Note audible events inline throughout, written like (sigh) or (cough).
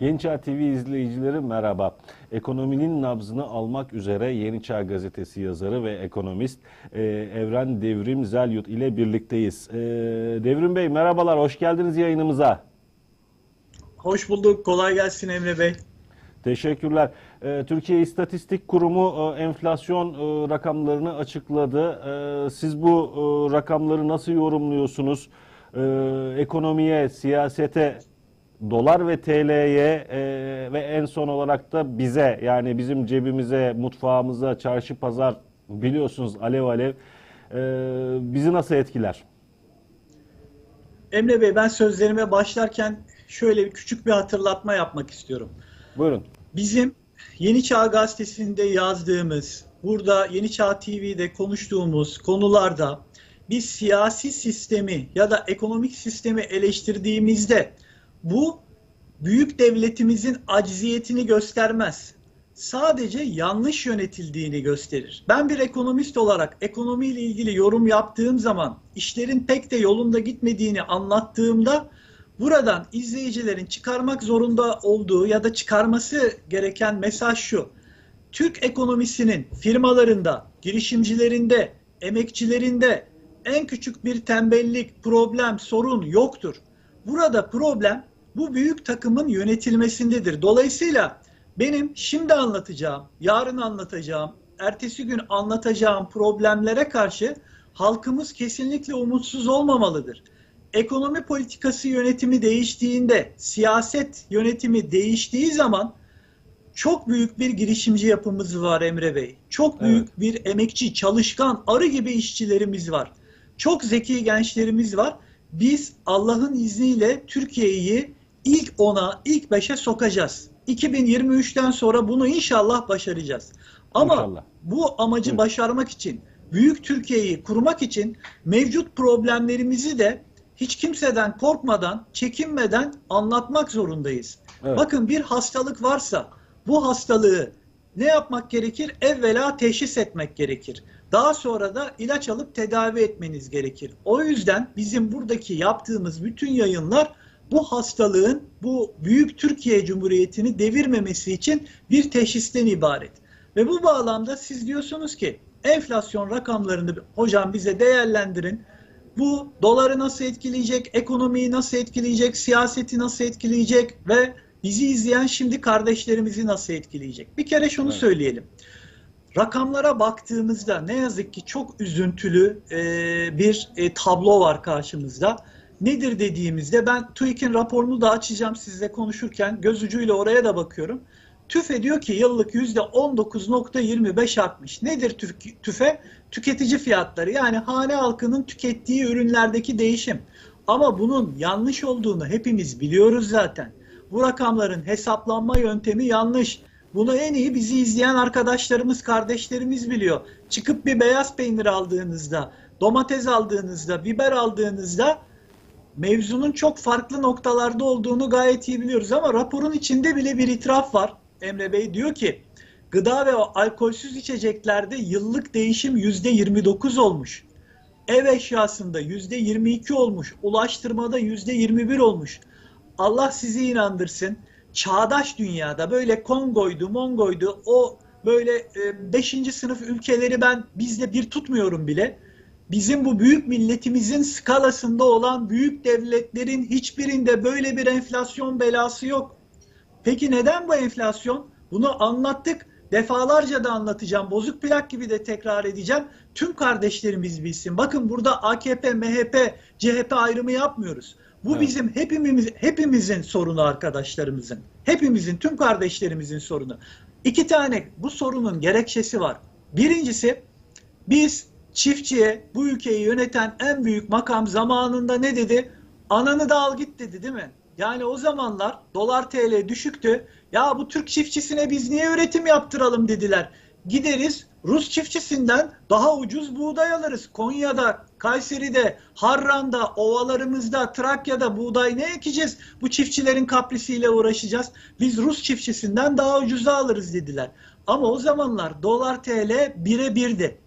Yeni Çağ TV izleyicileri merhaba. Ekonominin nabzını almak üzere Yeni Çağ gazetesi yazarı ve ekonomist e, Evren Devrim Zelyut ile birlikteyiz. E, Devrim Bey merhabalar, hoş geldiniz yayınımıza. Hoş bulduk, kolay gelsin Emre Bey. Teşekkürler. E, Türkiye İstatistik Kurumu e, enflasyon e, rakamlarını açıkladı. Siz bu rakamları nasıl yorumluyorsunuz? Ekonomiye, siyasete dolar ve TL'ye e, ve en son olarak da bize yani bizim cebimize, mutfağımıza, çarşı pazar biliyorsunuz alev alev e, bizi nasıl etkiler? Emre Bey ben sözlerime başlarken şöyle bir küçük bir hatırlatma yapmak istiyorum. Buyurun. Bizim Yeni Çağ Gazetesi'nde yazdığımız, burada Yeni Çağ TV'de konuştuğumuz konularda biz siyasi sistemi ya da ekonomik sistemi eleştirdiğimizde bu büyük devletimizin acziyetini göstermez. Sadece yanlış yönetildiğini gösterir. Ben bir ekonomist olarak ekonomiyle ilgili yorum yaptığım zaman işlerin pek de yolunda gitmediğini anlattığımda buradan izleyicilerin çıkarmak zorunda olduğu ya da çıkarması gereken mesaj şu. Türk ekonomisinin firmalarında, girişimcilerinde, emekçilerinde en küçük bir tembellik, problem, sorun yoktur. Burada problem bu büyük takımın yönetilmesindedir. Dolayısıyla benim şimdi anlatacağım, yarın anlatacağım, ertesi gün anlatacağım problemlere karşı halkımız kesinlikle umutsuz olmamalıdır. Ekonomi politikası yönetimi değiştiğinde, siyaset yönetimi değiştiği zaman çok büyük bir girişimci yapımız var Emre Bey. Çok büyük evet. bir emekçi, çalışkan, arı gibi işçilerimiz var. Çok zeki gençlerimiz var. Biz Allah'ın izniyle Türkiye'yi ilk ona, ilk beşe sokacağız. 2023'ten sonra bunu inşallah başaracağız. Ama inşallah. bu amacı Hı. başarmak için, büyük Türkiye'yi kurmak için mevcut problemlerimizi de hiç kimseden korkmadan, çekinmeden anlatmak zorundayız. Evet. Bakın bir hastalık varsa bu hastalığı ne yapmak gerekir? Evvela teşhis etmek gerekir. Daha sonra da ilaç alıp tedavi etmeniz gerekir. O yüzden bizim buradaki yaptığımız bütün yayınlar bu hastalığın bu büyük Türkiye Cumhuriyeti'ni devirmemesi için bir teşhisten ibaret. Ve bu bağlamda siz diyorsunuz ki enflasyon rakamlarını hocam bize değerlendirin. Bu doları nasıl etkileyecek, ekonomiyi nasıl etkileyecek, siyaseti nasıl etkileyecek ve bizi izleyen şimdi kardeşlerimizi nasıl etkileyecek? Bir kere şunu evet. söyleyelim. Rakamlara baktığımızda ne yazık ki çok üzüntülü bir e, tablo var karşımızda nedir dediğimizde ben TÜİK'in raporunu da açacağım sizle konuşurken göz ucuyla oraya da bakıyorum. TÜFE diyor ki yıllık %19.25 artmış. Nedir TÜFE? Tüketici fiyatları yani hane halkının tükettiği ürünlerdeki değişim. Ama bunun yanlış olduğunu hepimiz biliyoruz zaten. Bu rakamların hesaplanma yöntemi yanlış. Bunu en iyi bizi izleyen arkadaşlarımız, kardeşlerimiz biliyor. Çıkıp bir beyaz peynir aldığınızda, domates aldığınızda, biber aldığınızda mevzunun çok farklı noktalarda olduğunu gayet iyi biliyoruz ama raporun içinde bile bir itiraf var. Emre Bey diyor ki gıda ve alkolsüz içeceklerde yıllık değişim yüzde 29 olmuş. Ev eşyasında yüzde 22 olmuş. Ulaştırmada yüzde 21 olmuş. Allah sizi inandırsın. Çağdaş dünyada böyle Kongo'ydu, Mongo'ydu o böyle 5. E, sınıf ülkeleri ben bizde bir tutmuyorum bile bizim bu büyük milletimizin skalasında olan büyük devletlerin hiçbirinde böyle bir enflasyon belası yok. Peki neden bu enflasyon? Bunu anlattık. Defalarca da anlatacağım. Bozuk plak gibi de tekrar edeceğim. Tüm kardeşlerimiz bilsin. Bakın burada AKP, MHP, CHP ayrımı yapmıyoruz. Bu evet. bizim hepimiz, hepimizin sorunu arkadaşlarımızın. Hepimizin, tüm kardeşlerimizin sorunu. İki tane bu sorunun gerekçesi var. Birincisi biz çiftçiye bu ülkeyi yöneten en büyük makam zamanında ne dedi? Ananı da al git dedi değil mi? Yani o zamanlar dolar TL düşüktü. Ya bu Türk çiftçisine biz niye üretim yaptıralım dediler. Gideriz Rus çiftçisinden daha ucuz buğday alırız. Konya'da, Kayseri'de, Harran'da, ovalarımızda, Trakya'da buğday ne ekeceğiz? Bu çiftçilerin kaprisiyle uğraşacağız. Biz Rus çiftçisinden daha ucuza alırız dediler. Ama o zamanlar dolar TL bire birdi.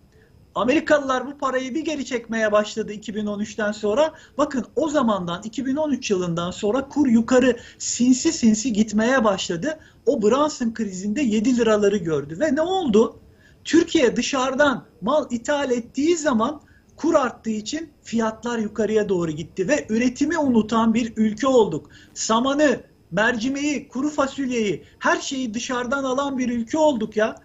Amerikalılar bu parayı bir geri çekmeye başladı 2013'ten sonra. Bakın o zamandan 2013 yılından sonra kur yukarı sinsi sinsi gitmeye başladı. O Brunson krizinde 7 liraları gördü ve ne oldu? Türkiye dışarıdan mal ithal ettiği zaman kur arttığı için fiyatlar yukarıya doğru gitti ve üretimi unutan bir ülke olduk. Samanı, mercimeği, kuru fasulyeyi, her şeyi dışarıdan alan bir ülke olduk ya.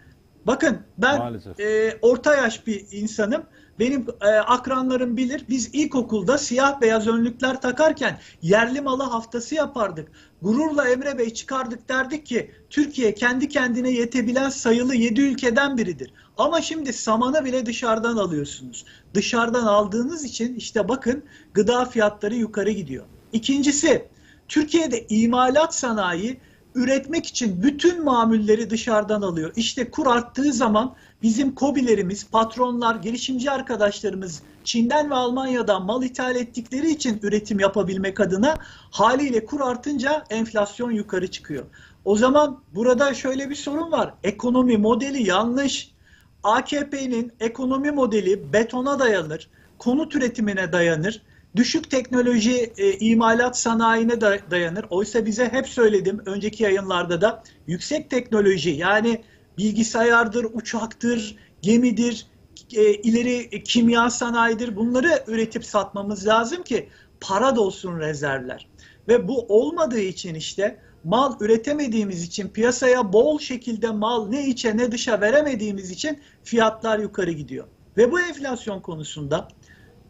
Bakın ben e, orta yaş bir insanım. Benim e, akranlarım bilir. Biz ilkokulda siyah beyaz önlükler takarken yerli malı haftası yapardık. Gururla Emre Bey çıkardık derdik ki Türkiye kendi kendine yetebilen sayılı 7 ülkeden biridir. Ama şimdi samanı bile dışarıdan alıyorsunuz. Dışarıdan aldığınız için işte bakın gıda fiyatları yukarı gidiyor. İkincisi Türkiye'de imalat sanayi üretmek için bütün mamulleri dışarıdan alıyor. İşte kur arttığı zaman bizim kobilerimiz, patronlar, girişimci arkadaşlarımız Çin'den ve Almanya'dan mal ithal ettikleri için üretim yapabilmek adına haliyle kur artınca enflasyon yukarı çıkıyor. O zaman burada şöyle bir sorun var. Ekonomi modeli yanlış. AKP'nin ekonomi modeli betona dayanır, konut üretimine dayanır düşük teknoloji e, imalat sanayine da dayanır. Oysa bize hep söyledim önceki yayınlarda da yüksek teknoloji yani bilgisayardır, uçaktır, gemidir, e, ileri kimya sanayidir bunları üretip satmamız lazım ki para dolsun rezervler. Ve bu olmadığı için işte mal üretemediğimiz için piyasaya bol şekilde mal ne içe ne dışa veremediğimiz için fiyatlar yukarı gidiyor. Ve bu enflasyon konusunda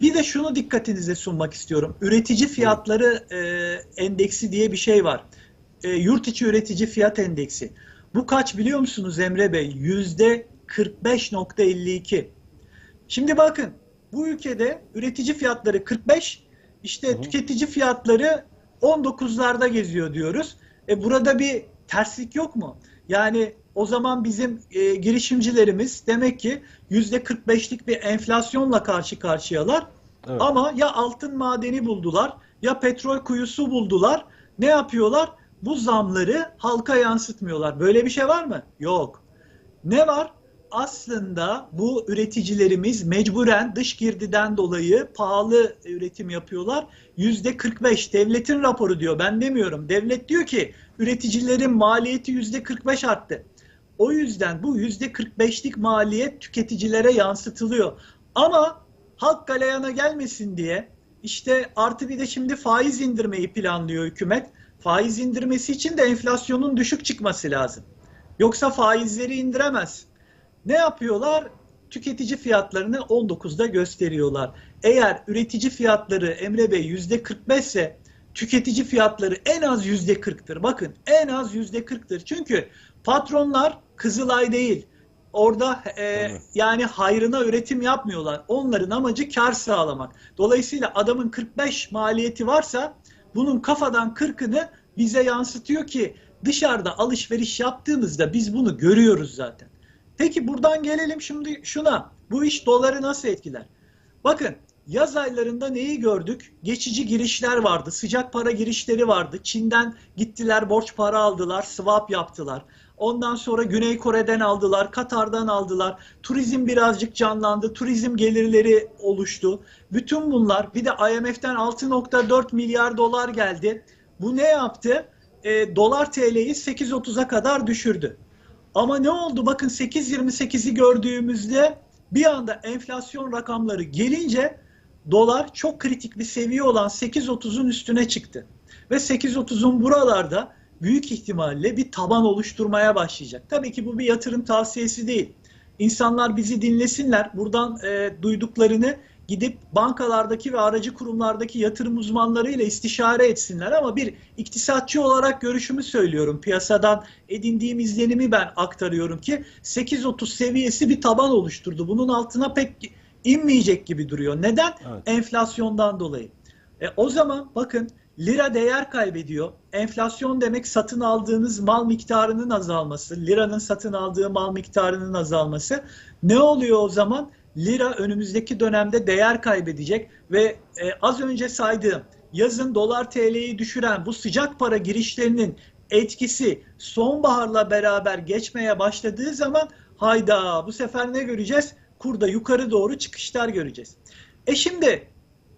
bir de şunu dikkatinize sunmak istiyorum. Üretici fiyatları e, endeksi diye bir şey var. E, yurt içi üretici fiyat endeksi. Bu kaç biliyor musunuz Emre Bey? Yüzde 45.52. Şimdi bakın bu ülkede üretici fiyatları 45, işte hı tüketici fiyatları 19'larda geziyor diyoruz. E burada bir terslik yok mu? Yani o zaman bizim e, girişimcilerimiz demek ki yüzde 45'lik bir enflasyonla karşı karşıyalar. Evet. Ama ya altın madeni buldular ya petrol kuyusu buldular. Ne yapıyorlar? Bu zamları halka yansıtmıyorlar. Böyle bir şey var mı? Yok. Ne var? Aslında bu üreticilerimiz mecburen dış girdiden dolayı pahalı üretim yapıyorlar. Yüzde 45 devletin raporu diyor. Ben demiyorum. Devlet diyor ki üreticilerin maliyeti yüzde 45 arttı. O yüzden bu yüzde 45'lik maliyet tüketicilere yansıtılıyor. Ama halk galeyana gelmesin diye işte artı bir de şimdi faiz indirmeyi planlıyor hükümet. Faiz indirmesi için de enflasyonun düşük çıkması lazım. Yoksa faizleri indiremez. Ne yapıyorlar? Tüketici fiyatlarını 19'da gösteriyorlar. Eğer üretici fiyatları Emre Bey %45 ise tüketici fiyatları en az %40'tır. Bakın en az %40'tır. Çünkü patronlar Kızılay değil, orada e, yani hayrına üretim yapmıyorlar. Onların amacı kar sağlamak. Dolayısıyla adamın 45 maliyeti varsa bunun kafadan 40'ını bize yansıtıyor ki dışarıda alışveriş yaptığımızda biz bunu görüyoruz zaten. Peki buradan gelelim şimdi şuna. Bu iş doları nasıl etkiler? Bakın yaz aylarında neyi gördük? Geçici girişler vardı. Sıcak para girişleri vardı. Çin'den gittiler borç para aldılar. Swap yaptılar. Ondan sonra Güney Kore'den aldılar, Katar'dan aldılar. Turizm birazcık canlandı. Turizm gelirleri oluştu. Bütün bunlar bir de IMF'den 6.4 milyar dolar geldi. Bu ne yaptı? E, dolar TL'yi 8.30'a kadar düşürdü. Ama ne oldu? Bakın 8.28'i gördüğümüzde bir anda enflasyon rakamları gelince dolar çok kritik bir seviye olan 8.30'un üstüne çıktı. Ve 8.30'un buralarda büyük ihtimalle bir taban oluşturmaya başlayacak. Tabii ki bu bir yatırım tavsiyesi değil. İnsanlar bizi dinlesinler. Buradan e, duyduklarını gidip bankalardaki ve aracı kurumlardaki yatırım uzmanlarıyla istişare etsinler ama bir iktisatçı olarak görüşümü söylüyorum. Piyasadan edindiğim izlenimi ben aktarıyorum ki 8.30 seviyesi bir taban oluşturdu. Bunun altına pek inmeyecek gibi duruyor. Neden? Evet. Enflasyondan dolayı. E, o zaman bakın Lira değer kaybediyor. Enflasyon demek satın aldığınız mal miktarının azalması, liranın satın aldığı mal miktarının azalması. Ne oluyor o zaman? Lira önümüzdeki dönemde değer kaybedecek ve e, az önce saydığım yazın dolar TL'yi düşüren bu sıcak para girişlerinin etkisi sonbaharla beraber geçmeye başladığı zaman hayda bu sefer ne göreceğiz? kurda yukarı doğru çıkışlar göreceğiz. E şimdi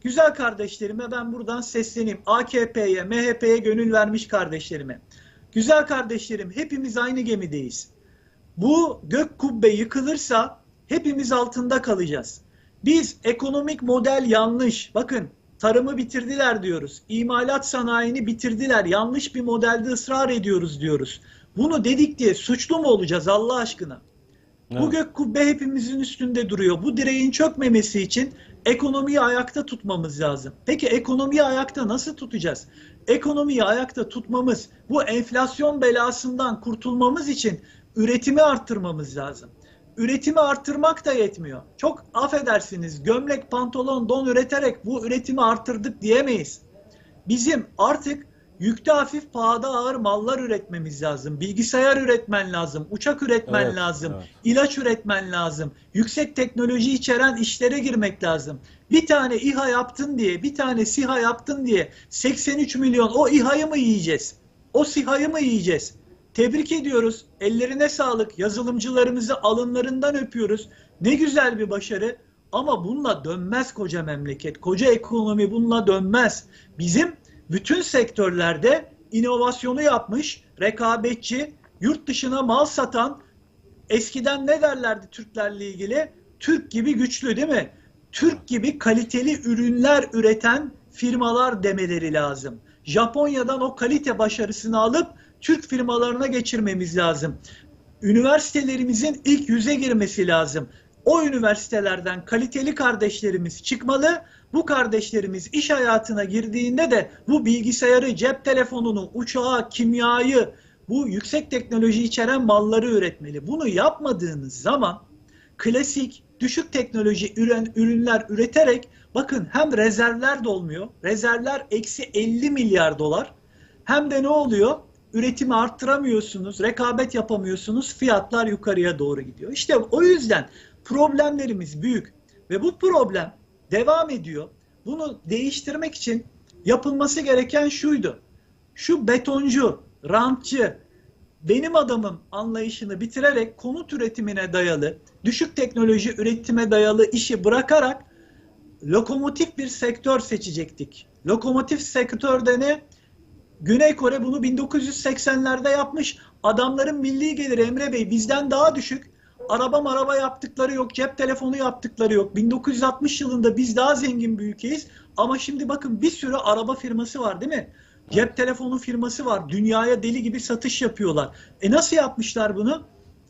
güzel kardeşlerime ben buradan sesleneyim. AKP'ye, MHP'ye gönül vermiş kardeşlerime. Güzel kardeşlerim hepimiz aynı gemideyiz. Bu gök kubbe yıkılırsa hepimiz altında kalacağız. Biz ekonomik model yanlış. Bakın tarımı bitirdiler diyoruz. İmalat sanayini bitirdiler. Yanlış bir modelde ısrar ediyoruz diyoruz. Bunu dedik diye suçlu mu olacağız Allah aşkına? Evet. Bu gök kubbe hepimizin üstünde duruyor. Bu direğin çökmemesi için ekonomiyi ayakta tutmamız lazım. Peki ekonomiyi ayakta nasıl tutacağız? Ekonomiyi ayakta tutmamız, bu enflasyon belasından kurtulmamız için üretimi arttırmamız lazım. Üretimi arttırmak da yetmiyor. Çok affedersiniz gömlek, pantolon, don üreterek bu üretimi arttırdık diyemeyiz. Bizim artık yükte hafif pahada ağır mallar üretmemiz lazım. Bilgisayar üretmen lazım, uçak üretmen Evet, lazım, evet. ilaç üretmen lazım. Yüksek teknoloji içeren işlere girmek lazım. Bir tane İHA yaptın diye, bir tane SİHA yaptın diye 83 milyon o İHA'yı mı yiyeceğiz? O SİHA'yı mı yiyeceğiz? Tebrik ediyoruz. Ellerine sağlık. Yazılımcılarımızı alınlarından öpüyoruz. Ne güzel bir başarı. Ama bununla dönmez koca memleket. Koca ekonomi bununla dönmez. Bizim bütün sektörlerde inovasyonu yapmış, rekabetçi, yurt dışına mal satan, eskiden ne derlerdi Türklerle ilgili? Türk gibi güçlü değil mi? Türk gibi kaliteli ürünler üreten firmalar demeleri lazım. Japonya'dan o kalite başarısını alıp Türk firmalarına geçirmemiz lazım. Üniversitelerimizin ilk yüze girmesi lazım. O üniversitelerden kaliteli kardeşlerimiz çıkmalı. Bu kardeşlerimiz iş hayatına girdiğinde de bu bilgisayarı, cep telefonunu, uçağı, kimyayı, bu yüksek teknoloji içeren malları üretmeli. Bunu yapmadığınız zaman klasik düşük teknoloji üren, ürünler üreterek bakın hem rezervler de olmuyor. Rezervler eksi 50 milyar dolar. Hem de ne oluyor? Üretimi arttıramıyorsunuz, rekabet yapamıyorsunuz, fiyatlar yukarıya doğru gidiyor. İşte o yüzden problemlerimiz büyük ve bu problem devam ediyor. Bunu değiştirmek için yapılması gereken şuydu. Şu betoncu, rantçı, benim adamım anlayışını bitirerek konut üretimine dayalı, düşük teknoloji üretime dayalı işi bırakarak lokomotif bir sektör seçecektik. Lokomotif sektörde ne? Güney Kore bunu 1980'lerde yapmış. Adamların milli geliri Emre Bey bizden daha düşük. Araba maraba yaptıkları yok, cep telefonu yaptıkları yok. 1960 yılında biz daha zengin bir ülkeyiz. Ama şimdi bakın bir sürü araba firması var değil mi? Cep telefonu firması var. Dünyaya deli gibi satış yapıyorlar. E nasıl yapmışlar bunu?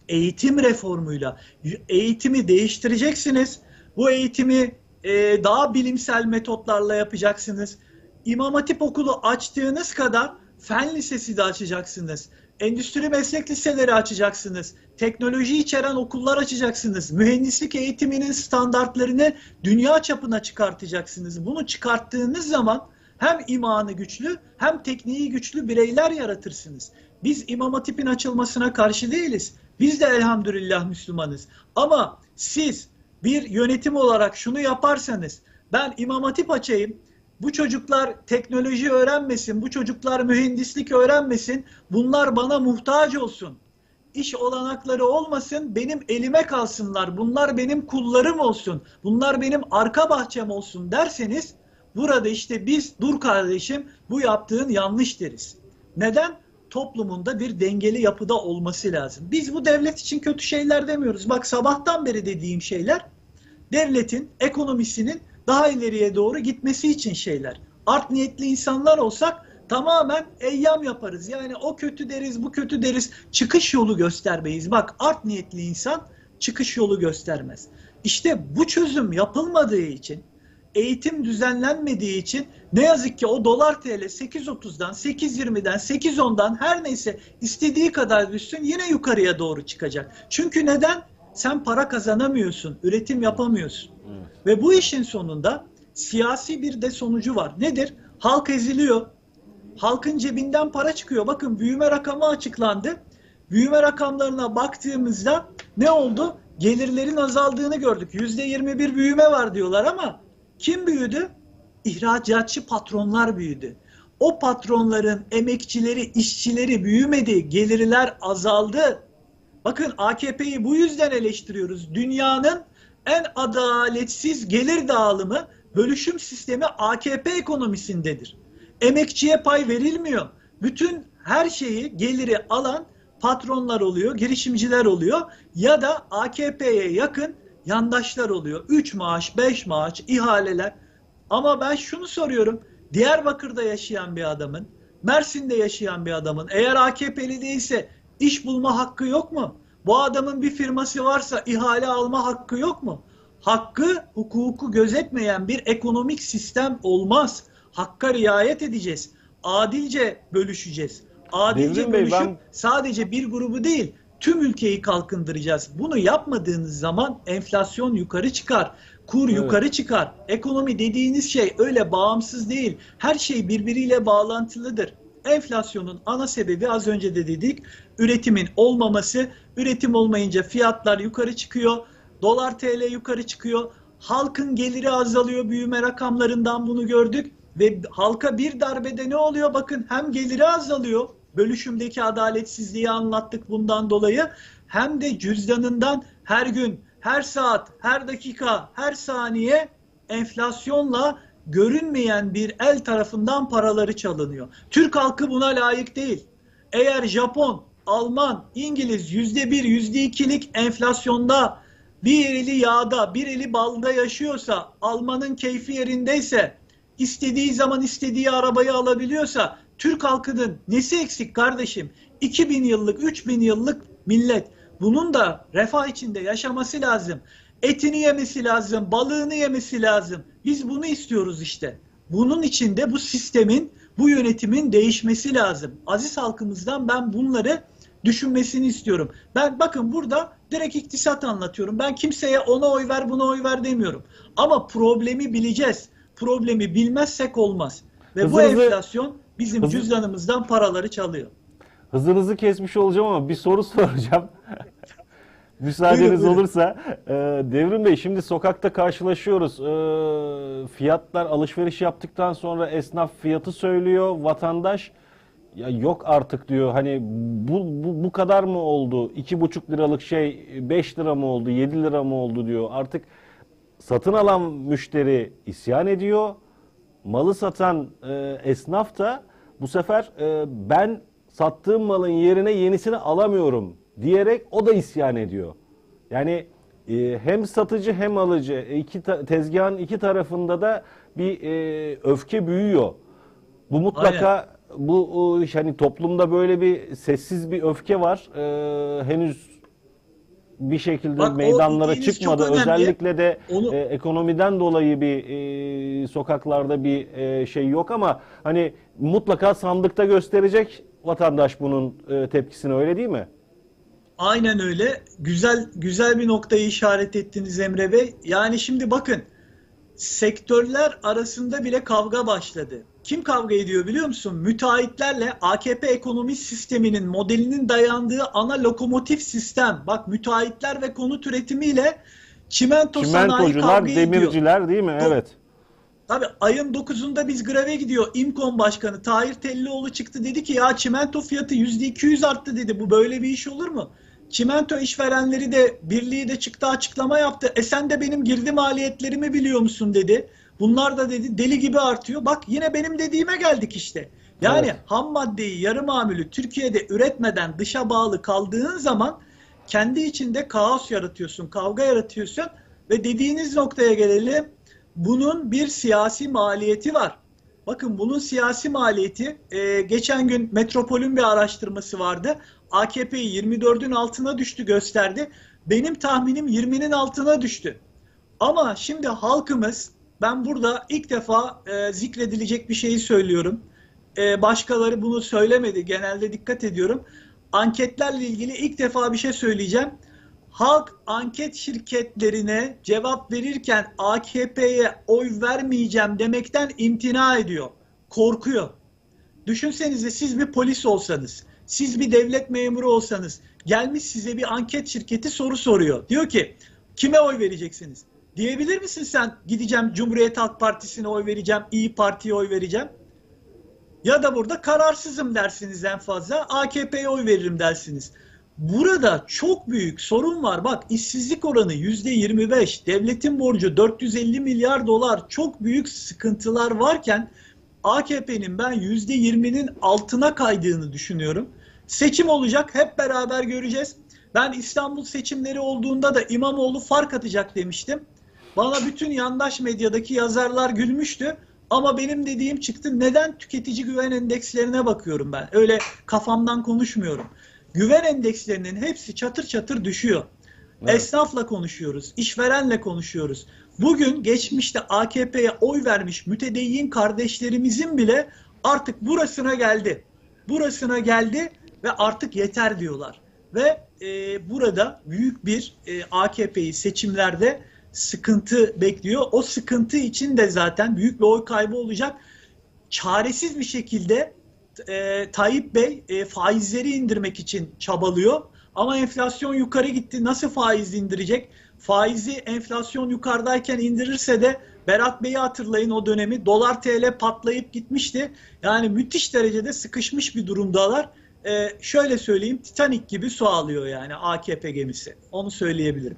Eğitim reformuyla. Eğitimi değiştireceksiniz. Bu eğitimi e, daha bilimsel metotlarla yapacaksınız. İmam Hatip okulu açtığınız kadar fen lisesi de açacaksınız. Endüstri meslek liseleri açacaksınız. Teknoloji içeren okullar açacaksınız. Mühendislik eğitiminin standartlarını dünya çapına çıkartacaksınız. Bunu çıkarttığınız zaman hem imanı güçlü hem tekniği güçlü bireyler yaratırsınız. Biz İmam Hatip'in açılmasına karşı değiliz. Biz de elhamdülillah Müslümanız. Ama siz bir yönetim olarak şunu yaparsanız ben İmam Hatip açayım, bu çocuklar teknoloji öğrenmesin, bu çocuklar mühendislik öğrenmesin, bunlar bana muhtaç olsun. İş olanakları olmasın, benim elime kalsınlar, bunlar benim kullarım olsun, bunlar benim arka bahçem olsun derseniz, burada işte biz dur kardeşim bu yaptığın yanlış deriz. Neden? Toplumunda bir dengeli yapıda olması lazım. Biz bu devlet için kötü şeyler demiyoruz. Bak sabahtan beri dediğim şeyler devletin, ekonomisinin daha ileriye doğru gitmesi için şeyler. Art niyetli insanlar olsak tamamen eyyam yaparız. Yani o kötü deriz, bu kötü deriz. Çıkış yolu göstermeyiz. Bak art niyetli insan çıkış yolu göstermez. İşte bu çözüm yapılmadığı için, eğitim düzenlenmediği için ne yazık ki o dolar TL 8.30'dan, 8.20'den, 8.10'dan her neyse istediği kadar düşsün yine yukarıya doğru çıkacak. Çünkü neden? Sen para kazanamıyorsun, üretim yapamıyorsun. Ve bu işin sonunda siyasi bir de sonucu var. Nedir? Halk eziliyor. Halkın cebinden para çıkıyor. Bakın büyüme rakamı açıklandı. Büyüme rakamlarına baktığımızda ne oldu? Gelirlerin azaldığını gördük. %21 büyüme var diyorlar ama kim büyüdü? İhracatçı patronlar büyüdü. O patronların emekçileri, işçileri büyümedi. Gelirler azaldı. Bakın AKP'yi bu yüzden eleştiriyoruz. Dünyanın en adaletsiz gelir dağılımı bölüşüm sistemi AKP ekonomisindedir. Emekçiye pay verilmiyor. Bütün her şeyi geliri alan patronlar oluyor, girişimciler oluyor ya da AKP'ye yakın yandaşlar oluyor. 3 maaş, 5 maaş, ihaleler. Ama ben şunu soruyorum. Diyarbakır'da yaşayan bir adamın, Mersin'de yaşayan bir adamın eğer AKP'li değilse iş bulma hakkı yok mu? Bu adamın bir firması varsa ihale alma hakkı yok mu? Hakkı, hukuku gözetmeyen bir ekonomik sistem olmaz. Hakka riayet edeceğiz. Adilce bölüşeceğiz. Adilce Devrim Bey, bölüşüp ben- sadece bir grubu değil tüm ülkeyi kalkındıracağız. Bunu yapmadığınız zaman enflasyon yukarı çıkar. Kur Evet. yukarı çıkar. Ekonomi dediğiniz şey öyle bağımsız değil. Her şey birbiriyle bağlantılıdır. Enflasyonun ana sebebi az önce de dedik üretimin olmaması. Üretim olmayınca fiyatlar yukarı çıkıyor. Dolar TL yukarı çıkıyor. Halkın geliri azalıyor büyüme rakamlarından bunu gördük. Ve halka bir darbede ne oluyor? Bakın hem geliri azalıyor. Bölüşümdeki adaletsizliği anlattık bundan dolayı. Hem de cüzdanından her gün, her saat, her dakika, her saniye enflasyonla görünmeyen bir el tarafından paraları çalınıyor. Türk halkı buna layık değil. Eğer Japon, Alman, İngiliz yüzde bir, yüzde ikilik enflasyonda bir eli yağda, bir eli balda yaşıyorsa, Almanın keyfi yerindeyse, istediği zaman istediği arabayı alabiliyorsa, Türk halkının nesi eksik kardeşim? 2000 yıllık, 3000 yıllık millet. Bunun da refah içinde yaşaması lazım. Etini yemesi lazım, balığını yemesi lazım. Biz bunu istiyoruz işte. Bunun için de bu sistemin, bu yönetimin değişmesi lazım. Aziz halkımızdan ben bunları düşünmesini istiyorum. Ben bakın burada direkt iktisat anlatıyorum. Ben kimseye ona oy ver, buna oy ver demiyorum. Ama problemi bileceğiz. Problemi bilmezsek olmaz. Ve bu Hızınızı- enflasyon bizim hızı- cüzdanımızdan paraları çalıyor. Hızınızı kesmiş olacağım ama bir soru (laughs) soracağım. Müsaadeniz Buyurun, buyurun. olursa. Ee, Devrim Bey şimdi sokakta karşılaşıyoruz. Ee, fiyatlar alışveriş yaptıktan sonra esnaf fiyatı söylüyor. Vatandaş ya yok artık diyor. Hani bu, bu, bu kadar mı oldu? 2,5 liralık şey 5 lira mı oldu? 7 lira mı oldu diyor. Artık satın alan müşteri isyan ediyor. Malı satan e, esnaf da bu sefer e, ben sattığım malın yerine yenisini alamıyorum diyerek o da isyan ediyor. Yani e, hem satıcı hem alıcı e, iki tezgahın iki tarafında da bir e, öfke büyüyor. Bu mutlaka bu o, hani toplumda böyle bir sessiz bir öfke var. E, henüz bir şekilde Bak, meydanlara çıkmadı. Özellikle de Onu- e, ekonomiden dolayı bir e, sokaklarda bir e, şey yok ama hani mutlaka sandıkta gösterecek vatandaş bunun e, tepkisini öyle değil mi? Aynen öyle. Güzel güzel bir noktayı işaret ettiniz Emre Bey. Yani şimdi bakın sektörler arasında bile kavga başladı. Kim kavga ediyor biliyor musun? Müteahhitlerle AKP ekonomi sisteminin modelinin dayandığı ana lokomotif sistem. Bak müteahhitler ve konut üretimiyle çimento sanayi kavga ediyor. demirciler değil mi? Evet. Tabii ayın 9'unda biz greve gidiyor. İmkon Başkanı Tahir Tellioğlu çıktı dedi ki ya çimento fiyatı %200 arttı dedi. Bu böyle bir iş olur mu? Çimento işverenleri de birliği de çıktı açıklama yaptı. E sen de benim girdi maliyetlerimi biliyor musun dedi. Bunlar da dedi deli gibi artıyor. Bak yine benim dediğime geldik işte. Yani Evet. ham maddeyi yarı mamülü Türkiye'de üretmeden dışa bağlı kaldığın zaman kendi içinde kaos yaratıyorsun, kavga yaratıyorsun ve dediğiniz noktaya gelelim. Bunun bir siyasi maliyeti var. Bakın bunun siyasi maliyeti e, geçen gün Metropol'ün bir araştırması vardı. AKP'yi 24'ün altına düştü gösterdi. Benim tahminim 20'nin altına düştü. Ama şimdi halkımız ben burada ilk defa e, zikredilecek bir şeyi söylüyorum. E, başkaları bunu söylemedi. Genelde dikkat ediyorum. Anketlerle ilgili ilk defa bir şey söyleyeceğim. Halk anket şirketlerine cevap verirken AKP'ye oy vermeyeceğim demekten imtina ediyor. Korkuyor. Düşünsenize siz bir polis olsanız, siz bir devlet memuru olsanız, gelmiş size bir anket şirketi soru soruyor. Diyor ki kime oy vereceksiniz? Diyebilir misin sen gideceğim Cumhuriyet Halk Partisi'ne oy vereceğim, İyi Parti'ye oy vereceğim? Ya da burada kararsızım dersiniz en fazla, AKP'ye oy veririm dersiniz. Burada çok büyük sorun var. Bak işsizlik oranı %25, devletin borcu 450 milyar dolar çok büyük sıkıntılar varken AKP'nin ben %20'nin altına kaydığını düşünüyorum. Seçim olacak hep beraber göreceğiz. Ben İstanbul seçimleri olduğunda da İmamoğlu fark atacak demiştim. Bana bütün yandaş medyadaki yazarlar gülmüştü. Ama benim dediğim çıktı. Neden tüketici güven endekslerine bakıyorum ben. Öyle kafamdan konuşmuyorum. Güven endekslerinin hepsi çatır çatır düşüyor. Evet. Esnafla konuşuyoruz, işverenle konuşuyoruz. Bugün geçmişte AKP'ye oy vermiş mütedeyyin kardeşlerimizin bile artık burasına geldi. Burasına geldi ve artık yeter diyorlar. Ve e, burada büyük bir e, AKP'yi seçimlerde sıkıntı bekliyor. O sıkıntı için de zaten büyük bir oy kaybı olacak. Çaresiz bir şekilde e, Tayyip Bey e, faizleri indirmek için çabalıyor. Ama enflasyon yukarı gitti. Nasıl faiz indirecek? Faizi enflasyon yukarıdayken indirirse de Berat Bey'i hatırlayın o dönemi. Dolar TL patlayıp gitmişti. Yani müthiş derecede sıkışmış bir durumdalar. E, şöyle söyleyeyim Titanic gibi su alıyor yani AKP gemisi. Onu söyleyebilirim.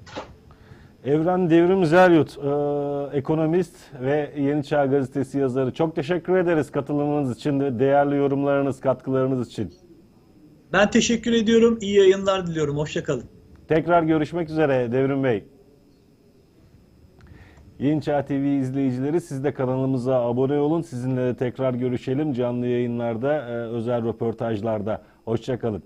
Evren Devrim Zeryut, e, ekonomist ve Yeni Çağ Gazetesi yazarı. Çok teşekkür ederiz katılımınız için de, değerli yorumlarınız, katkılarınız için. Ben teşekkür ediyorum. İyi yayınlar diliyorum. Hoşçakalın. Tekrar görüşmek üzere Devrim Bey. Yeni Çağ TV izleyicileri siz de kanalımıza abone olun. Sizinle de tekrar görüşelim canlı yayınlarda, e, özel röportajlarda. Hoşçakalın.